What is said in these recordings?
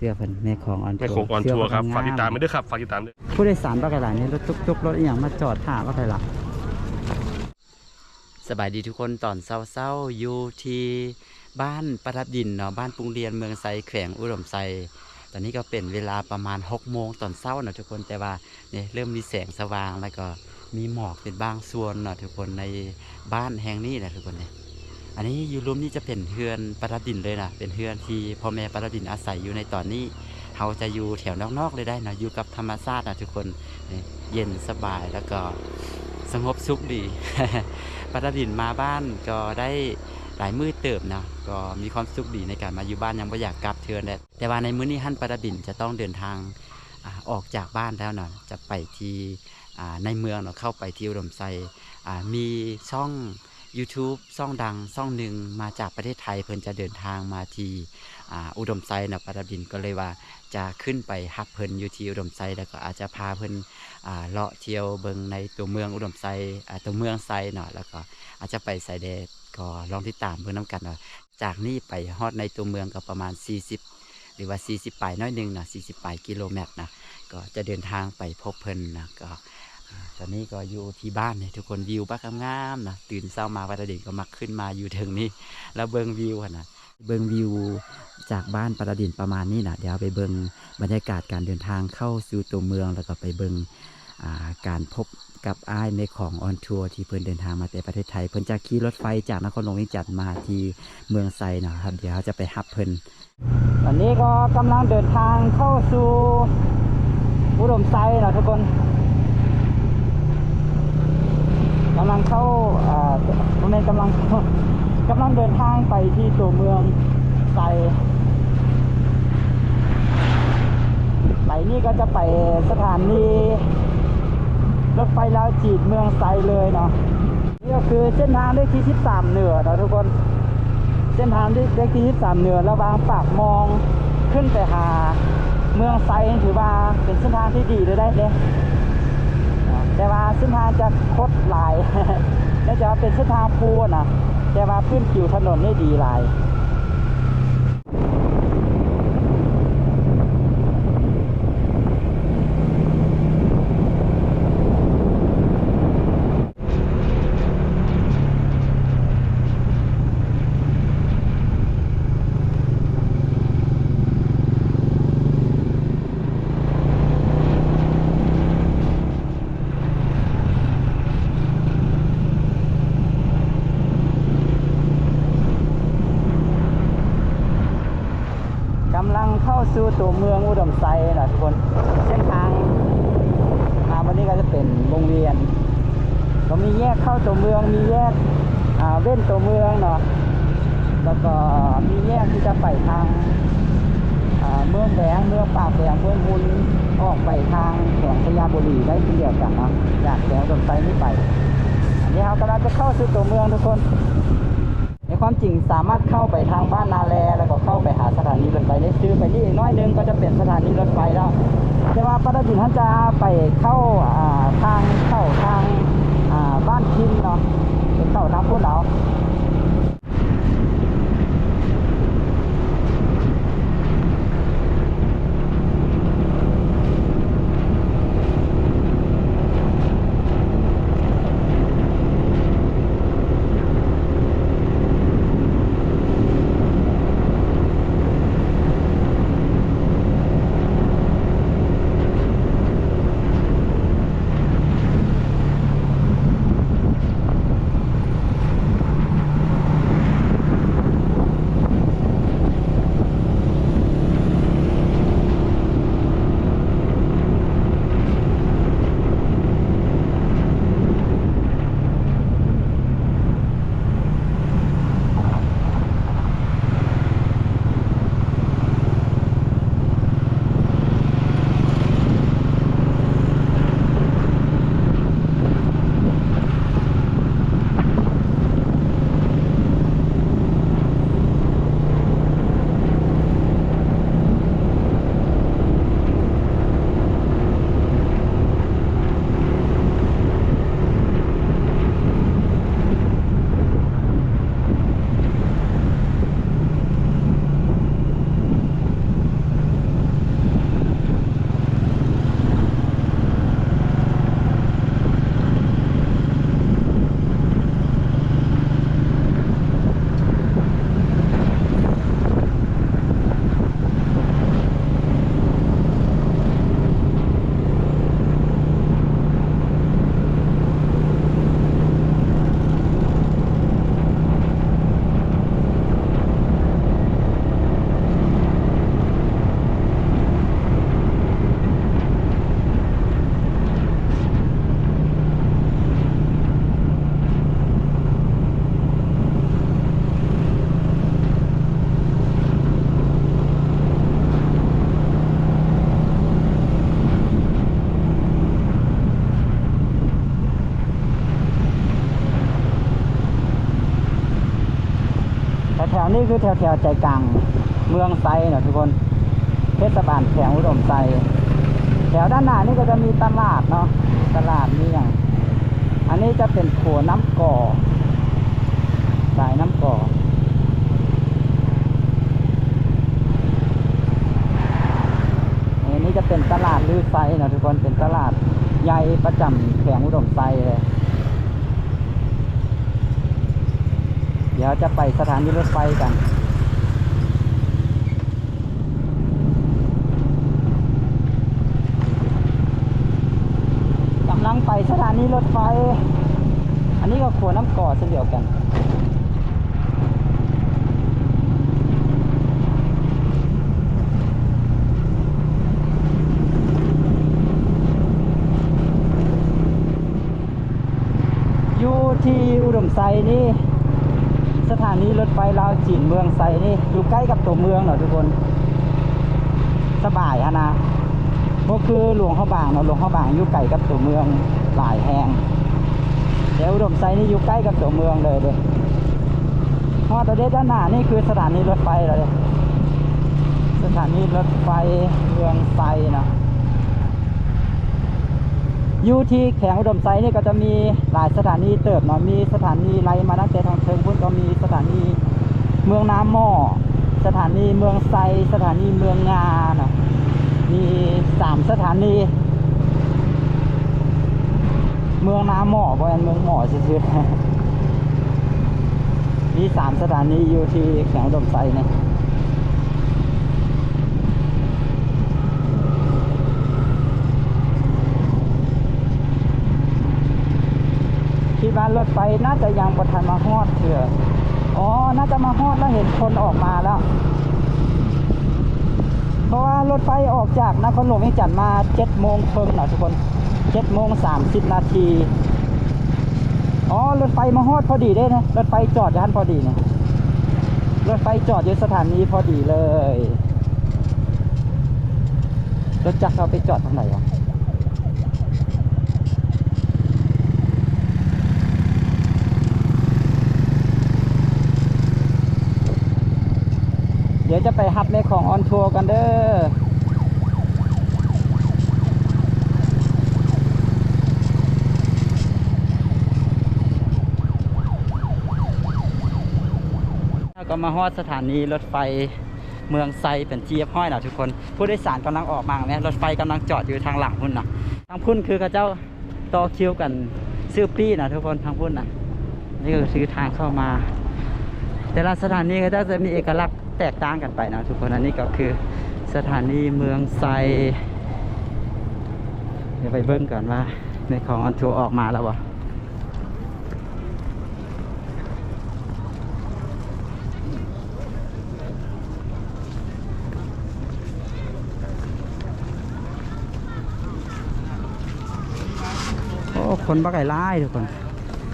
สื้อเพิ่นแม่ของออนทัวร์แม่โคงออนทัวร์ครับฝากติดตามไปด้วยครับฝากติดตามด้วยผู้โดยสารบักหลายนี่รถตุกๆรถอหย่างมาจอดท่าบักหลายสบายดีทุกคนตอนเศร้าๆอยู่ที่บ้านประดับดินเนาะบ้านปรุงเรียนเมืองไซแขวงอุดมไซตอนนี้ก็เป็นเวลาประมาณ6โมงตอนเช้าเนาะทุกคนแต่ว่าเนี่ยเริ่มมีแสงสว่างแล้วก็มีหมอกเป็นบางส่วนเนาะทุกคนในบ้านแห่งนี้นะทุกคนเนี่ย อันนี้อยู่รวมนี่จะเป็นเฮือนประดับดินเลยนะเป็นเฮือนที่พ่อแม่ประดับดินอาศัยอยู่ในตอนนี้เขาจะอยู่แถวนอกๆเลยได้นะอยู่กับธรรมชาตินะทุกคนเย็นสบายแล้วก็สงบสุขดีประดับดินมาบ้านก็ได้หลายมือเติบนะก็มีความสุขดีในการมาอยู่บ้านยังไม่อยากกลับเทือนแต่แต่ว่าในมื้อนี้ฮั่นประดับดินจะต้องเดินทางอออกจากบ้านแล้วนะจะไปที่ในเมืองเนาะเข้าไปที่อุดมไซมีช่อง YouTube ซ่องดังซ่องหนึ่งมาจากประเทศไทย เพิ่นจะเดินทางมาที่อ่าอุดมไซนะประดับดินก็เลยว่าจะขึ้นไปฮับเพิ่นอยู่ที่อุดมไซแล้วก็อาจจะพาเพิ่นอ่าเลาะเที่ยวเบิงในตัวเมืองอุดมไซตัวเมืองไซเนาะแล้วก็อาจจะไปไซเดดก็ลองติดตามเพิ่นน้กันเนาะจากนี้ไปฮอดในตัวเมืองก็ประมาณ 40 หรือว่า 40ปลายน้อยหนึงนะ40ปลายกิโลเมตรนะก็จะเดินทางไปพบเพิ่นนะก็ ตอนนี้ก็อยู่ที่บ้านเนี่ยทุกคนวิวบ้ากงามๆนะตื่นเช้ามาวันเด็กก็มักขึ้นมาอยู่ถึงนี้ แล้วเบิงวิวนะเบิงวิวจากบ้านประดินประมาณนี้นะเดี๋ยวไปเบิงบรรยากาศการเดินทางเข้าสู่ตัวเมืองแล้วก็ไปเบิงาการพบกับอ้ายในของออนทัวร์ที่เพิ่นเดินทางมาแต่ประเทศไทย เพิ่นจะขี่รถไฟจากนครหลวงวิจันทร์มาที่เมืองไซนะครับ เดี๋ยวจะไปฮับเพิ่นตอนนี้ก็กำลังเดินทางเข้าสู่อุดมไซนะทุกคน กำลังเข้าอ่าผมเองกำลังกำลังเดินทางไปที่ตัวเมืองไซไหลนี่ก็จะไปสถานีรถไฟลาวจีดเมืองไซเลยเนาะนี่ก็คือเส้นทางเลขที่13เหนือเนาะทุกคน เส้นทางเลขที่13เหนือระวางปากมองขึ้นไปหาเมืองไซถือว่าเป็นเส้นทางที่ดีเลยได้เลย แต่ว่าเส้นทางจะคดหลายน่าจากว่าเป็นเส้นทางพูนะแต่ว่าพื้นผิวถนนนี่ดีหลาย สู่ตัวเมืองอุดมไซนะทุกคนเส้นทางมาวันนี้ก็จะเป็นวงเวียนก็มีแยกเข้าตัวเมืองมีแยกเว้นตัวเมืองเนาะแล้วก็มีแยกที่จะไปทางาเมืองแดงเมืองปากแดงเมืองมุนออกไปทางแขวงพญาบุรีได้เช่นเดียวกันเนาะจากแขวงอุดมไซนี่ไปอันนี้เรากำลังจะเข้าสู่ตัวเมืองทุกคน ในความจริงสามารถเข้าไปทางบ้านนาแลแล้วก็เข้าไปหาสถานีรถไฟได้ซื้อไปนี่น้อยนึงก็จะเป็นสถานีรถไฟแล้ว แต่ว่าปกติท่านจะไปเข้าทางเข้าทางบ้านพินเนาะไปเข้าทางพูดเรา คือแถวแถวๆใจกลาง เมืองไซนะทุกคน เทศบาลแขวงอุดมไซแถวด้านหน้านี่ก็จะมีตลาดเนาะ ตลาดนี่อย่าง อันนี้จะเป็นโขน้ำก่อ สายน้ำก่ออันนี้จะเป็นตลาดลือไซนะทุกคน เป็นตลาดใหญ่ประจำแขวงอุดมไซเลย ดี๋ยวจะไปสถานีรถไฟกันกำลังไปสถานีรถไฟ อันนี้ก็ขัวน้ำก่อเช่นเดียวกันอยู่ที่อุดมไซนี่ สถานีรถไฟลาวจีนเมืองไซนี่อยู่ใกล้กับตัวเมืองเนาะทุกคน สบายอะนะก็คือหลวงข้าบางเนาะหลวงข้าบางอยู่ใกล้กับตัวเมืองหลายแห่งแต่อุดมไซนี่อยู่ใกล้กับตัวเมืองเลยเด้ฮอดประเดด้านหน้านี่คือสถานีรถไฟเลยเด้สถานีรถไฟเมืองไซเนาะ อยู่ที่แขวงอุดมไซนี่ก็จะมีหลายสถานีเติบเนาะมีสถานีไล่มาตั้งแต่ทางเชิงพุ่นก็มีสถานีเมืองน้ำหม้อสถานีเมืองไซสถานีเมืองงาเนาะมีสามสถานี เมืองน้ำหม้อบริเวณเมืองหม้อซื่อๆมีสามสถานีอยู่ที่แขวงอุดมไซเนี่ย คิดว่ารถไฟน่าจะยังประทันมาฮอดเถื่ออ๋อ น่าจะมาฮอดแล้วเห็นคนออกมาแล้ว เพราะว่ารถไฟออกจากนครหลวงเวียงจันทน์มา7โมงครึ่งนะทุกคน7โมง30นาที อ๋อ รถไฟมาฮอดพอดีได้นะ รถไฟจอดอยู่ท่านพอดีเนี่ยรถไฟจอดอยู่สถานีพอดีเลย รถจักรเราไปจอดตรงไหนวะ ดี๋ยวจะไปฮับในของออนทัวร์กันเด้อแล้วก็มาฮอดสถานีรถไฟเมืองไซเป็นที่เรียบร้อยนะทุกคน ผู้โดยสารกำลังออกมาเนี่ยรถไฟกำลังจอดอยู่ทางหลังพุ่นนะทางพุ่นคือเขาเจ้าต่อคิวกันซื้อปี้นะทุกคนทางพุ่นนะนี่ก็คือทางเข้ามา แต่ละสถานีก็จะมีเอกลักษณ์ แตกต่างกันไปนะทุกคนอันนี้ก็คือสถานีเมืองไซ เดี๋ยวไปเบิ้งก่อนว่า ในของออนทัวร์ออกมาแล้ววะโอ้คนบักไก่ไล่ทุกคน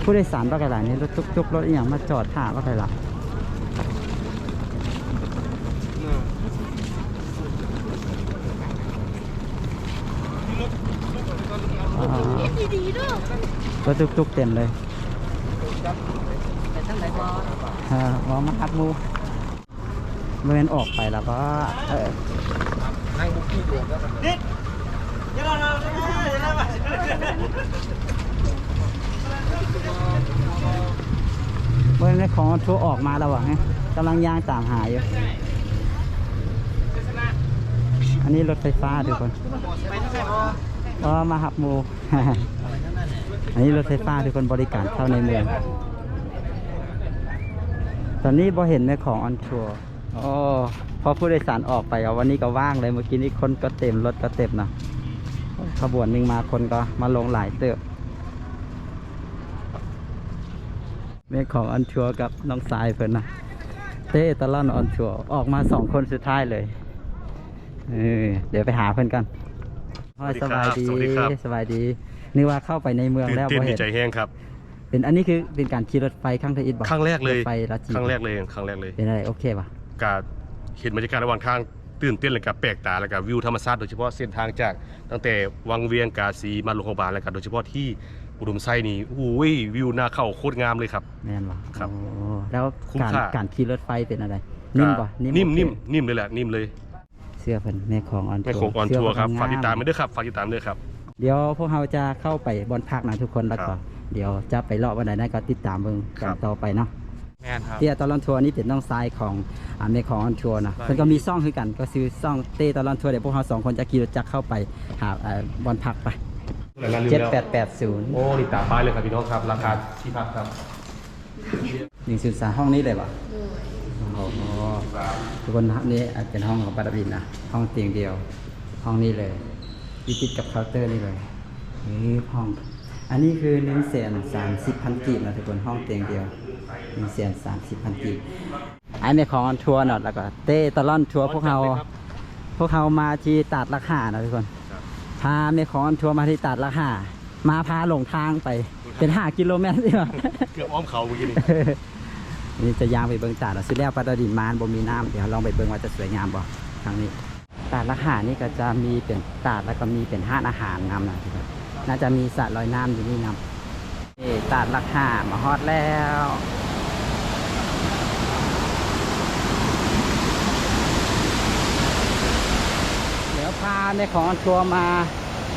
ผู้โดยสารบักไก่ไล่นี่รถตุกๆรถอหย่างมาจอดท่าบักไก่ไล่ อ่ารถตุกๆเต็มเลยเออว่ามาหับงูเมื่อนออกไปแล้วก็เออเมื่อในของทัวร์ออกมาแล้ววะไงกำลังย่างตามหาอยู่อันนี้รถไฟฟ้าทุกคนก็มาหับหมู อันนี้รถไฟฟ้าทุกคนบริการเข้าในเมือง ตอนนี้พอเห็นในของออนทัวร์โอ้พอผู้โดยสารออกไปอะวันนี้ก็ว่างเลยเมื่อกี้นี้คนก็เต็มรถก็เต็มนะขบวนหนึ่งมาคนก็มาลงหลายเติบเมฆของออนทัวร์กับน้องสายเพิ่นนะเต้ตะล่อนออนทัวร์ออกมาสองคนสุดท้ายเลยเออเดี๋ยวไปหาเพื่อนกัน พ่อสบายดีสวัสดีครับ สบายดีนึกว่าเข้าไปในเมืองตื่นแล้วเต้นบ่ดีเห็นใจแห้งครับเป็นอันนี้คือเป็นการขี่รถไฟข้างทะอิดบอกครั้งแรกเลยถไฟรัชจีครั้งแรกเลยครั้งแรกเลย เป็นอะไรโอเคป่ะการเห็นบรรยากาศระหว่างทางตื่นเต้นเลยกับแปลกตาแล้วกับวิวธรรมชาติโดยเฉพาะเส้นทางจาก ตั้งแต่วังเวียงกาสีมาหลวงพระบางแล้วก็โดยเฉพาะที่อุดมไซนี่โอ้ยวิวหน้าเข้าโคตรงามเลยครับ แม่นบ่ครับโอ้แล้วคุ้มการค่า การขี่รถไฟเป็นอะไร นิ่มบ่นิ่มโอเค นิ่มนิ่มเลยแหละนิ่มเลยเสื้อเพิ่นแม่ของออนไม่โคงออนทัวร์ครับฝากติดตามไปด้วยครับฝากติดตามด้วยครับเดี๋ยวพวกเราจะเข้าไปบอนพักนะทุกคนแล้วคก็รับเดี๋ยวจะไปเลาะวันไหนได้ก็ติดตามเบิ่งครักันบต่อไปเนาะแม่นครับเตี้ยตลอนทัวร์นี่เป็นน้องชายของอ่าแม่ของออนทัวร์นะได้เพิ่นก็มีซ่องคือกันก็ซื้อซ่องเต้ตลอนทัวร์เดี๋ยวพวกเราสองคนจะขี่รถจักรเข้าไปหาอ่าบอนพักไปแล้วลืมเจ็ดแล้วแปดแปดศูนย์โอ้นี่ตามป้ายเลยครับพี่น้องครับราคาที่พักครับหนึ่งศูนย์สามห้องนี้เลยป่ะ โอ้โหทุกคนนะนี่อาจเป็นห้องของปาราบินนะห้องเตียงเดียว ห้องนี้เลยอยู่ติดกับเคาน์เตอร์นี่เลยนี่ห้อง อันนี้คือหนึ่งแสนสามสิบพันกีบนะทุกคนห้องเตียงเดียวหนึ่งแสนสามสิบพันกีบไอ้เมของออนทัวร์เนาะแล้วก็เต้ตลอนทัวร์พวกเราพวกเขามาที่ตาดราคานะทุกคนครับพาเมของออนทัวร์มาที่ตาดราคา มาพาหลงทางไป เป็นห้ากิโลเมตรใช่ไหมเกือบอ้อมเขาเมื่อกี้นี่ นี่จะยางไปเบิงตาดแล้วสุดแล้วปลาดินมานบ่มีน้ำเดี๋ยวลองไปเบิงว่าจะสวยงามบ่ครั้งนี้ตาดราคานี่ก็จะมีเป็นตาดแล้วก็มีเป็นห้านอาหารนำนะทุกคนน่าจะมีสระลอยน้ำอยู่นี่นำนี่ตาดราคามาฮอดแล้วเดี๋ยวพาในของออนทัวร์มา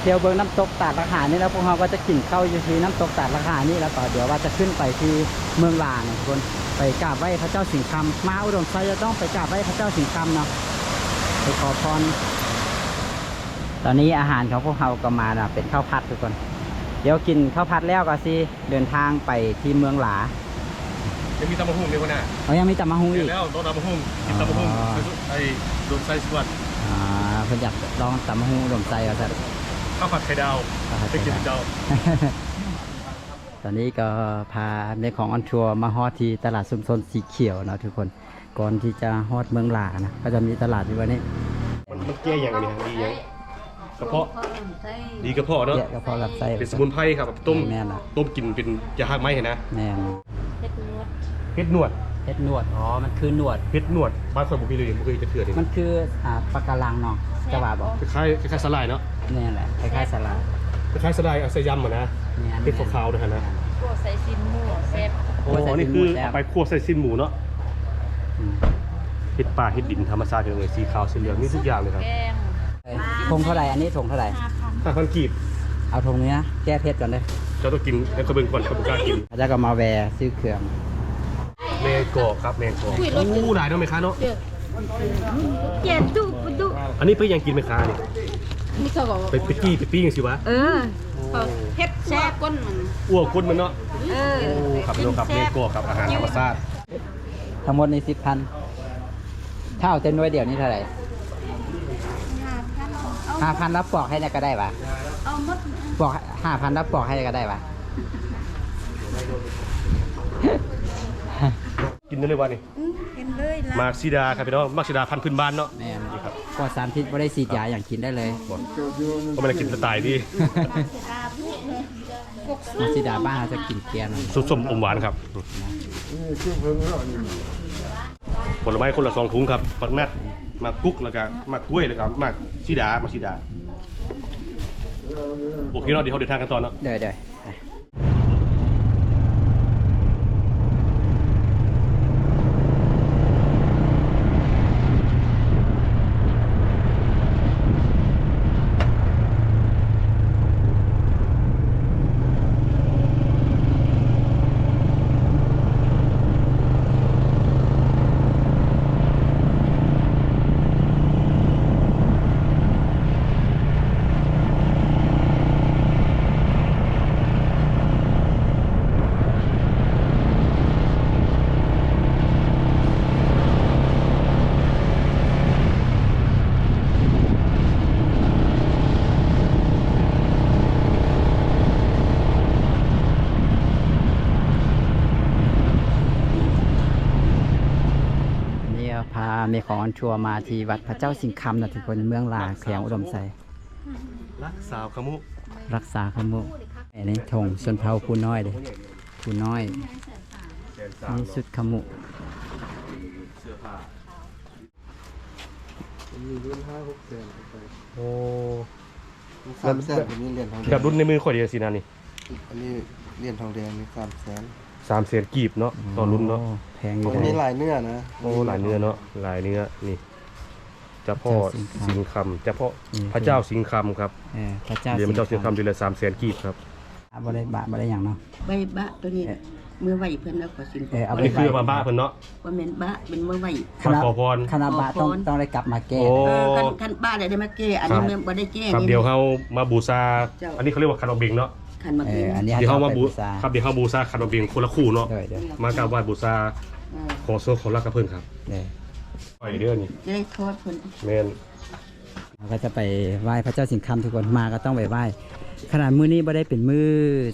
เที่ยวเบิงน้ำตกตาดราคานี่แล้วพวกเราก็จะกินข้าวอยู่ที่น้ำตกตาดราคานี่แล้วก็เดี๋ยวว่าจะขึ้นไปที่เมืองลางนะทุกคนไปกราบไหว้พระเจ้าสิงห์คำมาอุดมไซจะต้องไปกราบไหว้พระเจ้าสิงห์คำเนาะไปขอพรตอนนี้อาหารของพวกเราก็มานะเป็นข้าวผัดทุกคน เดี๋ยวกินข้าวผัดแล้วก็สิเดินทางไปที่เมืองหลายังมีตำมะฮุ่งในวันหน้าเขายังมีตำมะฮุงเดี๋ยอีวกแล้วต้องตำมะฮุ่งกินตำมะฮุ่งอ๋อไอ้โดนไส้สวัสดอ่าเพิ่นอยากลองตำมะฮุงอุดมไซก็จะ ข้าวผัดไข่ดาวข้าวผัดไข่ไปกินดาว เจ้าตอนนี้ก็พาในของออนทัวร์มาฮอดที่ตลาดชุมชนสีเขียวเนาะทุกคน ก่อนที่จะฮอดเมืองหลานะก็จะมีตลาดอยู่วันนี้มันมันแก้ยังไงนี่ฮะดียังกระเพาะ ดีกระเพาะเนาะเยอะก็พอรับไส้เป็นสมุนไพรครับต้มแม่นละต้มกินเป็นยาหักไม้เห็นนะแม่นเฮ็ดนวดเฮ็ดนวด อ๋อ มันคือหนวด เฮ็ดนวดบ้านคนบุรีเลยบุรีจะเถื่อนนี่มันคืออ่าปะการังเนาะจะว่าบอกคล้ายๆคล้ายๆสลายเนาะนี่แหละคล้ายๆสลัดคล้ายๆสลายเอาใส่ยำเหมือนนะแม่นเฮ็ดขาวๆนะฮะนะพวกใส่ซินหมูเซฟโอ้โอ้ใส่นี่ดินคือหมดแล้วเอาไปคั่วใส่สิ้นหมูเนาะอืมเฮ็ดปลาเฮ็ดดินธรรมชาติเลยสีขาวสีเหลืองมีทุกอย่างเลยครับแกงเอ้ยทงเท่าไหร่อันนี้ทงเท่าไหร่ถ้าคันกีบเอาทงเนี้ยแก้เผ็ดก่อนเลยเจ้าต้องกินแล้วก็เบิ่งก่อนกระบวนการกินแล้วก็มาแวร์ซื้อเครื่อง แมงกอกครับแมงกอกโอ้หลายเนาะแม่ค้าเนาะเจ็ดดุดุอันนี้เพิ่นยังกินแม่ค้านี่นี่เขาบอกไปไปกี้ไปปิ้งสิวะเออเฮ็ดแซ่บก้นมันอ้วกก้นมันเนาะเออโอ้ครับพี่น้องครับแมงกอกครับอาหารธรรมชาติทั้งหมดในสิบพันถ้าเอาเต็มหน่วยเดียวนี่เท่าไหร่ห้าพันรับปอกให้เนี่ยก็ได้ปะเอาหมดปอกห้าพันรับปอกให้ก็ได้ปะ กินได้เลยวะนี่กินเลยละมากซีดาครับพี่น้องมากซีดาพันธุ์พื้นบ้านเนาะแม่นนี่ครับปลอดสารพิษไม่ได้สีดยาอย่างกินได้เลยบ่ก็ไม่ได้กินสไตล์ที่มาสีดาบ้านเราจะกินเกลียนสุดสมอมหวานครับ ผลไม้คนละสองถุงครับปัดแมทมากกุ๊กแล้วก็มากกล้วยแล้วก็มากซีดามาซีดาโอเคเนาะเดี๋ยวเขาเดินทางกันต่อเนาะ เดี๋ยวเดี๋ยวอันนี้พา เมของออนทัวร์มาที่วัดพระเจ้าสิงห์คำนะทุกคนเมืองลาแขวงอุดมไซรักสาวขมุรักษาขมุอันนี้ธงชนเผ่าผู้น้อยเลยผู้น้อยนี่สุดขมุโอ้สามแสนผมมีเหรียญทองแบบรุ่นในมือข่อยเดียวสินะนี่อันนี้เหรียญทองแดงนี่สามแสน สามแสนกีบเนาะต่อรุ่นเนาะแพงอยู่อันนี้ได้ลายเนื้อนะโอ้หลายเนื้อเนาะหลายเนื้อนี่เจ้าพ่อเจ้าสิสิงงห์คำคำเจ้าพ่อนี่พระเจ้าสิงห์คำครับเออพระเจ้าเดี๋ยวมันเจ้าสิงห์คำเดือนละสามแสนกีบครับบ่ได้บาทบ่ได้หยังเนาะ ใบบะตัวนี้ เมื่อไหวเพิ่นแล้วขอสิงเออเอาอันไป นี้คือมาบ้าเพิ่นเนาะว่าแม่นบะเป็นเมื่อไหวคณะขอพร คณะบาทต้องขอพร ต้องได้กลับมาแก้โอ้ เออคันคันบ้าได้ได้มาแก้อันนี้ครับเมื่อบ่ได้แก้ครับนี่ เดี๋ยวเขามาบูชาเจ้า อันนี้เขาเรียกว่าคาร์บเบงเนาะ คันมาเอกินออันนี้เดี๋ยวเขามาไปบูชาครับเดี๋ยวเขาบูชาคาร์บเบงคนละคู่เนาะเดี๋ยวเดี๋ยวมากราบไหว้บูชาเออขอโซขอรักกับเพิ่นครับเดี๋ยวไปเด้อนี่จะได้โทษเพิ่นแม่นเราก็จะไปไหว้พระเจ้าสิงห์คำทุกคนมาก็ต้องไปไหว้ขนาดมื้อนี้บ่ได้เป็นมื้อ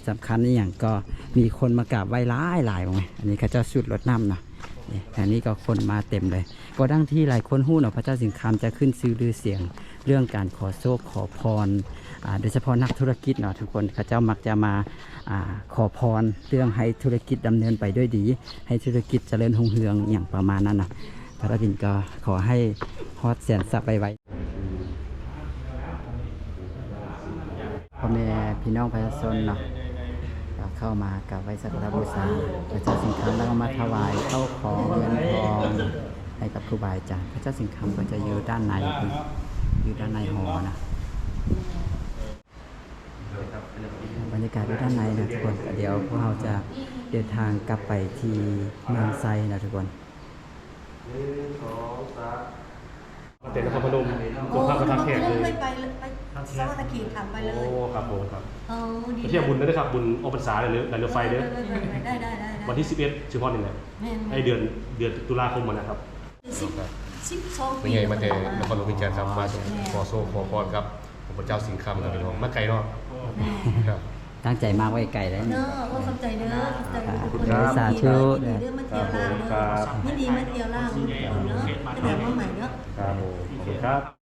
สำคัญอหย่างก็มีคนมากราบไหว้หลายหลายว่าไงอันนี้เขาเจ้าสุดรถน้ำเนาะนี่อันนี้ก็คนมาเต็มเลย ก็ดังที่หลายคนหู้เนาะพระเจ้าสิงห์คำจะขึ้นซื้อลือเสียง เรื่องการขอโชคขอพรอ่า โดยเฉพาะนักธุรกิจเนาะทุกคนเขาเจ้ามักจะมาอาขอพรเรื่องให้ธุรกิจดำเนินไปด้วยดี ให้ธุรกิจเจริญรุ่งเรืองอย่างประมาณนั้นนะพระบินก็ขอให้ฮอดแสนสับไปไว้พ่อแม่พี่น้องประชาชนเนาะเข้ามากับไว้สักการะบูชาพระเจ้าสิงห์คำแล้วก็มาถวายเข้าของเงินทองให้กับครูบาอาจารย์พระเจ้าสิงห์คำก็จะอยู่ด้านในอยู่ด้านในหอนะ บรรยากาศอยู่ด้านในนะทุกคนก็เดี๋ยวพวกเราจะเดินทางกลับไปที่เมืองไซนะทุกคนมาแต่นครพนมสุภาพประทับแขกเลยเคยไปเลยไปสวัสดิ์ขีดทำไปเลโอ้ยครับผมครับเออดีไปเที่ยวบุญด้วยนะครับบุญออกพรรษาเลยหรือการรถไฟเด้อได้ได้ได้ได้วันที่ 11ชื่อพ่อนี่แหละแม่นไอเดือนเดือนตุลาคมมานะครับสิบสิบสองเป็นไงมาแต่นครหลวงพิจิตรครับมาขอโซ่ขอพรครับพระเจ้าสิงห์คำครับพี่น้องมาไกลเนาะ ครับ ตั้งใจมากไว้ไกลแล้ว เนนี่อะว่าเข้าใจเด้อเข้าใจครับทุกคนครับสาธุยินดีเด้อมาเที่ยวล่างเด้อไม่ดีมาเที่ยวล่างเนาะแสดงว่าใหม่เนาะ ครับผมขอบคุณครับ